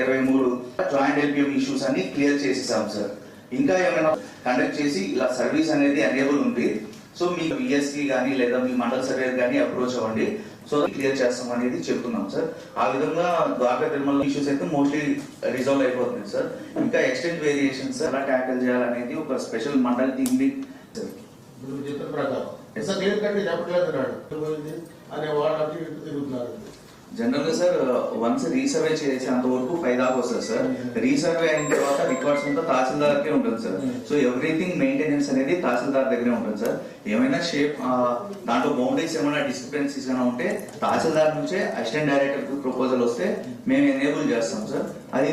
ఇరవై మూడు joint LPM issues అన్ని క్లియర్ చేసేసాం సార్ ఇంకా ఏమైనా కండక్ట్ చేసి ఇలా సర్వీస్ అనేది అనేబుల్ ఉంది సో మీ విఎస్కి కానీ లేదా మీ మండల సర్వేర్ కానీ అప్రోచ్ అవ్వండి. సో క్లియర్ చేస్తాం అనేది చెప్తున్నాం సార్ ఆ విధంగా ద్వారకా తిరుమల ఇష్యూస్ అయితే మోస్ట్లీ రిజాల్వ్ అయిపోతుంది సార్ ఇంకా ఎక్స్టెంట్ వేరియేషన్స్ ఎలా ట్యాకిల్ చేయాలనేది ఒక స్పెషల్ మండల్ టీమ్ని సార్ చెప్పిన ప్రకారం. క్లియర్ కట్ చెప్పట్లేదు అనే వాళ్ళు తిరుగుతున్నారు. జనరల్గా సార్ వన్స్ రీసర్వే చేసేంత వరకు ఫైవ్ దాకా వస్తుంది సార్. రీసర్వే అయిన తర్వాత రికార్డ్స్ అంతా తహసీల్దార్కే ఉంటుంది సార్. సో ఎవ్రీథింగ్ మెయింటెనెన్స్ అనేది తహసీల్దార్ దగ్గరే ఉంటుంది సార్. ఏమైనా షేప్ దాంట్లో బౌండరీస్ ఏమైనా డిస్క్రిపెన్సీస్ ఏమైనా ఉంటే తహసీల్దార్ నుంచే అసిస్టెంట్ డైరెక్టర్ ప్రపోజల్ వస్తే మేము ఎనేబుల్ చేస్తాం సార్. అది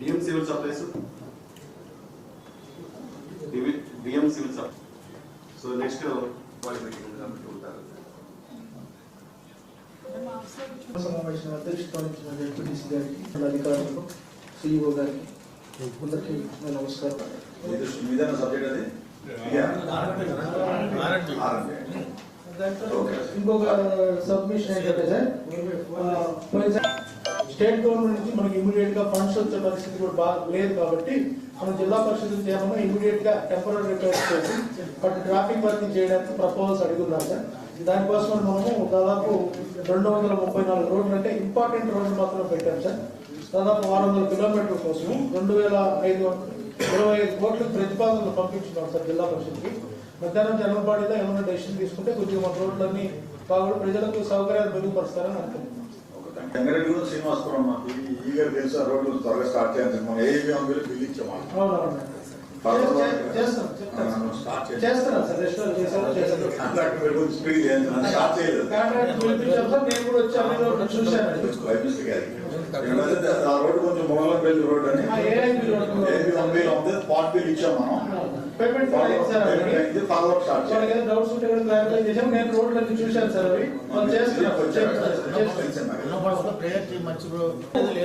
DM civil supplies DM civil supply so next సమావేశం అధ్యక్షత వహించిన జడ్పీటీసీ గారికి మన అధికారులకు సిఇఓ గారికి అందరికీ నా నమస్కారం మీదైన సబ్జెక్ట్ అది ఇంకొక సబ్మిషన్ ఏంటంటే సార్ ఆ, పోయిన సార్ స్టేట్ గవర్నమెంట్ నుంచి మనకి ఇమీడియట్గా ఫండ్స్ వచ్చే పరిస్థితి కూడా బాగా లేదు కాబట్టి మనం జిల్లా పరిషత్ ఏమన్నా ఇమీడియట్గా టెంపరీ రిపేర్ చేసి బట్ ట్రాఫిక్ వర్క్ చేయడానికి ప్రపోజల్స్ అడుగున్నాం సార్. దానికోసం మనము దాదాపు రెండు వందల ముప్పై నాలుగు రోడ్లు అంటే ఇంపార్టెంట్ రోడ్లు మాత్రం పెట్టాం సార్. దాదాపు ఆరు వందల కిలోమీటర్ల కోసం రెండు వేల ఐదు ఇరవై ఐదు కోట్లు ప్రతిపాదనలు పంపించున్నాం సార్ జిల్లా పరిషత్కి. మధ్యాహ్నం జన్మపాడిలో ఏమైనా డెసిషన్ తీసుకుంటే కొద్దిగా మన రోడ్లన్నీ బాగా ప్రజలకు సౌకర్యాలు మెరుగుపరుస్తారని అనుకుంటున్నాం. వెంకరెడ్డి కూడా శ్రీనివాసపురం మాకు ఈ గారు తెలుసు ఆ రోడ్లు త్వరగా స్టార్ట్ చేయాలి మనం ఏబీ అంగులు బిల్ ఇచ్చాము రోడ్డు కొంచెం మొగలంపల్లి రోడ్ అని పాట్ బిల్ ఇచ్చాం మనం పేమెంట్ సార్. వాళ్ళకి ఏదైనా డౌట్స్ ఉంటే కూడా క్లారిఫై చేసాం నేను రోడ్లన్నీ చూశాను సార్ అవి. వాళ్ళు చేస్తున్నాం చేస్తున్నాం. చేస్తున్నాం ఉన్నప్పుడు ప్రేయర్ టీం మంచి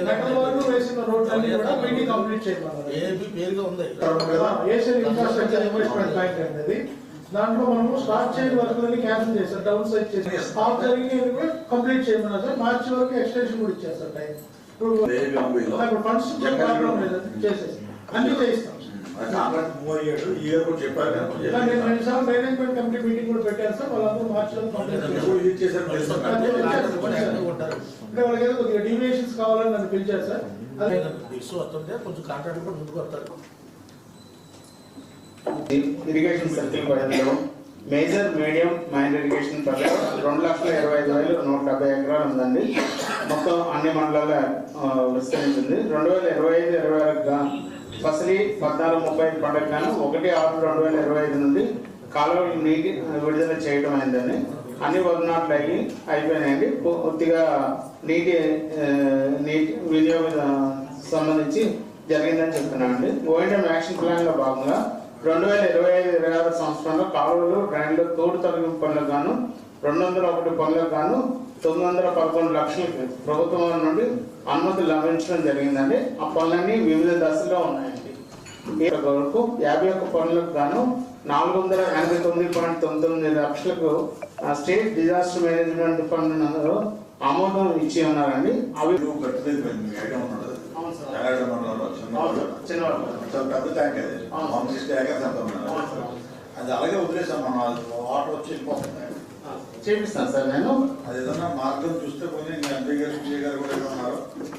నగర వరకు వేసిన రోడ్లన్నీ కూడా మీటింగ్ కంప్లీట్ చేయమన్నారు. ఏబీ పేరుగా ఉంది. ఏషియన్ ఇన్ఫ్రాస్ట్రక్చర్ ఇన్వెస్ట్మెంట్ బ్యాంక్ అనేది దాంట్లో మనము స్టార్ట్ చేయని వర్కులని క్యాన్సిల్ చేశారు డౌన్ సైడ్ చేసి స్టాప్ జరిగి కంప్లీట్ చేయమన్నారు సార్. మార్చి వరకు ఎక్స్టెన్షన్ కూడా ఇచ్చారు సార్ టైం. ఇప్పుడు ఫండ్స్ ప్రాబ్లం లేదు. చేసేసి. అన్ని చేయిస్తాం. మేనేజ్మెంట్ కమిటీ మీటింగ్ కూడా పెట్టాను సార్ వాళ్ళందరూ మార్చిలో అంటే వాళ్ళకి ఏదో కొద్దిగా డీవియేషన్స్ కావాలని నన్ను పిలిచారు సార్. అదే ఇష్యూ వస్తుంటే కొంచెం కాంట్రాక్ట్ కూడా ముందుకు వస్తారు. ఇరిగేషన్ సర్కిల్ పరిధిలో మేజర్ మీడియం మైనర్ ఇరిగేషన్ పరిధిలో రెండు లక్షల ఇరవై ఐదు వేలు నూట డెబ్బై ఎకరాలు ఉందండి. మొత్తం అన్ని మండలాల ఆ, విస్తరించింది. రెండు వేల ఇరవై ఐదు ఇరవై ఆరుగా ఫసలి పద్నాలుగు ముప్పై ఐదు పండుగ ఒకటి ఆరు రెండు వేల ఇరవై ఐదు నుండి కాలువలు నీటి విడుదల చేయడం అయిందండి. అన్ని వదనాట్లు అయ్యి అయిపోయినాయండి. పూర్తిగా నీటి నీటి వినియోగ సంబంధించి జరిగిందని చెప్తున్నామండి. ఓఎండం యాక్షన్ ప్లాన్లో భాగంగా రెండు వేల ఇరవై ఐదు ఇరవై ఆరు సంవత్సరంలో కాలువలు డ్రైన్లు తోడు తొలగింపు పనులకు గాను రెండు వందల ఒకటి పనులకు గాను తొమ్మిది వందల పదకొండు లక్షలకి ప్రభుత్వం నుండి అనుమతి లభించడం జరిగిందండి. ఆ పనులన్నీ వివిధ దశలో ఉన్నాయండి. వరకు యాభై ఒక్క పనులకు గాను నాలుగు వందల ఎనభై తొమ్మిది పాయింట్ తొమ్మిది తొమ్మిది లక్షలకు ఆ, స్టేట్ డిజాస్టర్ మేనేజ్మెంట్ ఫండ్ నందు ఆమోదం ఇచ్చి ఉన్నారండి. అవి అది. అలాగే వదిలేసాం మనం. వాటర్ వచ్చి వెళ్ళిపోతుంది. చేపిస్తాను సార్ నేను. అది ఏదన్నా మార్గం చూస్తే పోనీ ఇంకా ఎంపీ గారు పిఏ గారు కూడా ఏదో ఉన్నారు.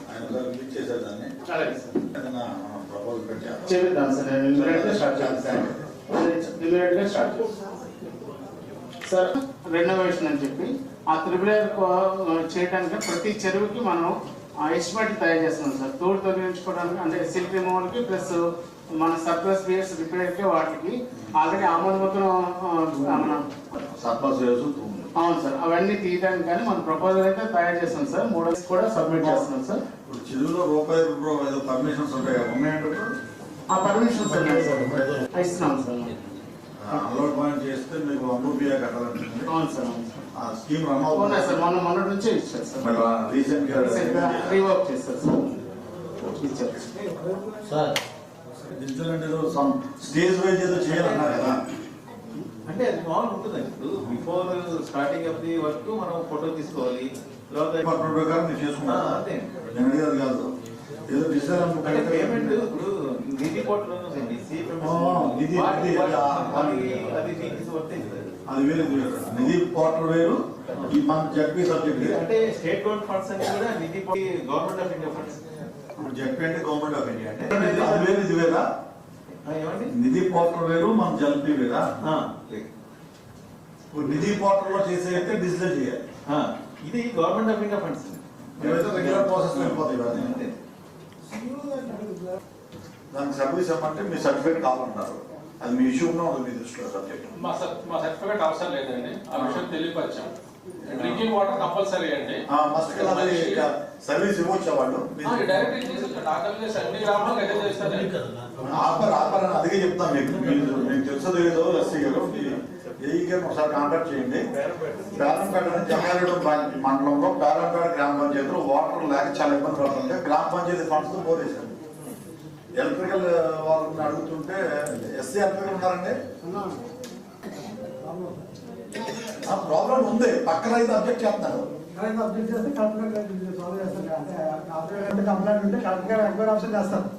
ఆయన ఒకసారి రిలీజ్ చేశారు దాన్ని. అలాగే సార్. ఏదన్నా మనం ప్రపోజల్ పెట్టాము చేపిద్దాం సార్ నేను. ఇమ్మీడియట్గా స్టార్ట్ చేస్తాను. ఇమ్మీడియట్గా స్టార్ట్ చేస్తాను. సార్ రెనోవేషన్ అని చెప్పి ఆ త్రిబుల్ చేయడానికి ప్రతి చెరువుకి మనం ఎస్టిమేట్ తయారు చేస్తున్నాం సార్. తోడు తొలగించుకోవడానికి అంటే సిల్క్ రిమూవల్కి ప్లస్ మన సర్ప్లస్ బియర్స్ రిపేర్కి వాటికి ఆల్రెడీ ఆమోదముద్రం మన అవును సార్ అవన్నీ తీయడానికి కానీ మన ప్రపోజల్ అయితే తయారు చేస్తాం సార్. మోడల్స్ కూడా సబ్మిట్ చేస్తున్నాం సార్. ఇప్పుడు చెరువులో రూపాయి రూ- ఏదో పర్మిషన్స్ ఉంటాయి ఉన్నాయంటే ఆ పర్మిషన్స్ ఉన్నాయి సార్. ఇస్తున్నాం సార్. చేస్తే మీకు వన్ అవును సార్ ఆ స్కీమ్ రన్ సార్ అవుతుంది మొన్న మొన్న నుంచే ఇచ్చారు సార్. మరి రీసెంట్గా రీవర్క్ చేస్తారు సార్. ఇచ్చారు. సార్ డిజిటల్ అంటే ఏదో సమ్ స్టేజ్ వైజ్ ఏదో చేయాలన్నారు కదా. అంటే అది మామూలు ఉంటుందండి. ఇప్పుడు before starting of the work మనం ఫోటో తీసుకోవాలి. డిపార్ట్మెంట్ ప్రకారం నేను చేసుకున్నాను ఆ, అంతే. నేను అడిగేది కాదు. ఏదో డిసైడ్ అంటే పేమెంట్ ఇప్పుడు నిధి పోర్టల్ నిధి- అది వర్తించదు. అది వేరే నిధి పోర్టల్ వేరు. ఈ మన జడ్పీ సబ్జెక్ట్ అంటే స్టేట్ గవర్నమెంట్ ఫండ్స్ అన్ని కూడా నిధి గవర్నమెంట్ ఆఫ్ ఇండియా ఫండ్స్ ఇప్పుడు జడ్పీ అంటే గవర్నమెంట్ ఆఫ్ ఇండియా అంటే అది వేరు ఇది వేరా? ఏమండి? నిధి పోర్టల్ వేరు మన జల్పీ వేరా? ఇప్పుడు నిధి పోర్టల్లో చేసే అయితే డిజిటల్ చేయాలి. ఆ, ఇది గవర్నమెంట్ ఆఫ్ ఇండియా ఫండ్స్ ఏవైతే రెగ్యులర్ ప్రాసెస్ ఇవన్నీ అంతే. దానికి సర్వీస్ ఇవ్వమంటే మీ సర్టిఫికేట్ కావాలంటారు అది మీ ఇష్యూ ఉన్నా మీ దృష్టిలో సబ్జెక్ట్. మా సర్- మా సర్టిఫికేట్ అవసరం లేదండి. ఆ విషయం తెలియపరిచాం. డ్రింకింగ్ వాటర్ కంపల్సరీ అండి సర్వీస్ ఇవ్వచ్చు వాళ్ళు. డైరెక్ట్ అన్ని గ్రామాలకు అదే ఆపర్ ఆపర్ అని అదిగే చెప్తాను మీకు. మీకు తెలుసో లేదో ఎస్సీ గారు ఏఈ గారిని ఒకసారి కాంటాక్ట్ చేయండి. పేరంపేట అని జంగారెడ్డి మండలంలో పేరంపేట గ్రామ పంచాయతీలో వాటర్ లేక చాలా ఇబ్బంది పడుతుంటే గ్రామ పంచాయతీ ఫండ్స్తో బోర్ వేశారు. ఎలక్ట్రికల్ వాళ్ళని అడుగుతుంటే ఎస్సీ ఎలక్ట్రికల్ ఉన్నారండి? ప్రాబ్లం ఉంది. పక్కన అయితే అబ్జెక్ట్ చేస్తున్నారు. అప్డేట్ చేస్తే కరెక్ట్గా సాల్వ్ చేస్తారు. అంటే అప్డేట్ కంప్లైంట్ ఉంటే కరెక్ట్గా ఎంక్వైరీ ఆప్షన్ చేస్తారు.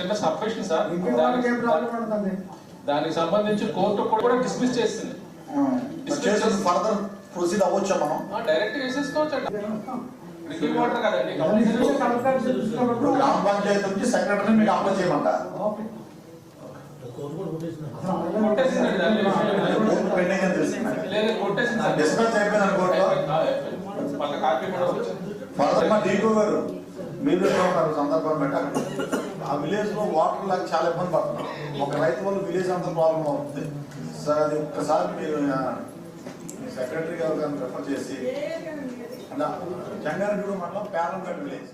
చిన్న సబ్మిషన్ సార్. దానికి- సంబంధించి కోర్టు కూడా డిస్మిస్ చేసింది. ఫర్దర్ ప్రొసీడ్ అవ్వచ్చా మనం? డైరెక్ట్ వేసేసుకోవచ్చు గ్రామ పంచాయతీ నుంచి సెక్రటరీ మీకు అప్లై చేయమంట డిస్కస్ అయిపోయింది మా డీపో గారు మీరు సందర్భం పెట్టండి ఆ విలేజ్లో వాటర్ లేక చాలా ఇబ్బంది పడుతున్నారు. ఒక రైతు వల్ల విలేజ్ అంతా ప్రాబ్లం అవుతుంది. సార్ అది ఒక్కసారి మీరు సెక్రటరీ గారు గారిని రెఫర్ చేసి అంటే జంగారెడ్డి మండలం పేరంపేట విలేజ్